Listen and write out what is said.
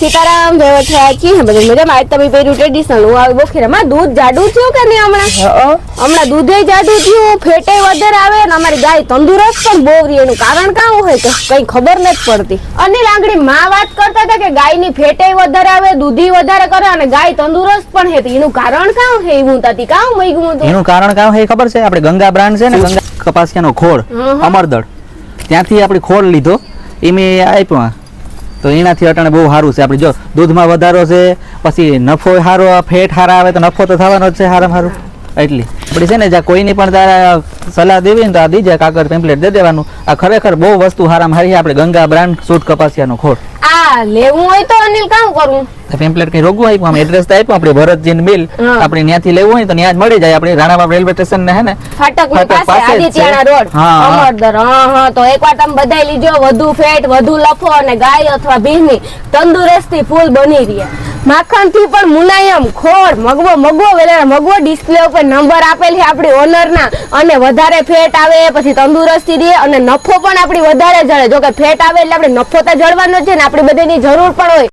સીતારામ જય વછરાજી હે બધું મજામાં. આજ તમે પહેર્યું ટ્રેડિશનલ હું આવી એમાં દૂધ જાડું થયું કે નહીં હમણાં? હમણાં દૂધે જાડું થયું ફેટે વધારે આવે અને અમારી ગાય તંદુરસ્ત પણ બહુ રહી. એનું કારણ કાં હોય કે કઈ ખબર નથી પડતી. અને લાંગડી માં વાત કરતા હતા કે ગાયની ફેટે વધારે આવે દૂધી વધારે કરે અને ગાય તંદુરસ્ત પણ હે. તો એનું કારણ કાં હે એવું તાતી કાં મૈગું હતું એનું કારણ કાં હે ખબર છે? આપણે ગંગા બ્રાન્ડ છે ને ગંગા કપાસિયાનો ખોળ અમરદળ. ત્યાંથી આપણે ખોળ લીધો. એ મેં આપ્યો તો એનાથી અટાણે બહુ સારું છે. આપણે જો દૂધમાં વધારો છે, પછી નફો સારો ફેટ સારા આવે તો નફો તો થવાનો જ છે સારામાં સારું એટલી. આપણે છે ને જ્યાં કોઈની પણ તારા સલાહ દેવી ને તો આ દીજે કાગળ પેમ્પલેટ દે દેવાનું. આ ખરેખર બહુ વસ્તુ હારામ હારી આપણે ગંગા બ્રાન્ડ સૂટ કપાસિયાનો ખોટ આ લેવું હોય તો અનિલ કામ કરું. પેમ્પલેટ કઈ રોગવું આપ્યું? આમ એડ્રેસ તો આપ્યું આપણે ભરતજીન મિલ. આપણે ત્યાંથી લેવું હોય તો ત્યાં જ મળી જાય. આપણે રાણાબાગ રેલવે સ્ટેશન ને હે ને ફાટક પાસે છે. રોડ. અમરદર હા હા. તો એકવાર તમે બધાય લીજો વધુ ફેટ વધુ લફો અને ગાય અથવા ભીની તંદુરસ્તી ફૂલ બની રહે. માખણથી પણ મુલાયમ, ખોળ, મગવો મગવો વેલા મગવો ડિસ્પ્લે ઉપર નંબર આપેલ છે આપણી ઓનર ના. અને વધારે ફેટ આવે પછી તંદુરસ્તી દે અને નફો પણ આપણી વધારે જળે. જો કે ફેટ આવે એટલે આપણે નફો તો જળવાનો છે ને, આપણી બધાની જરૂર પણ હોય.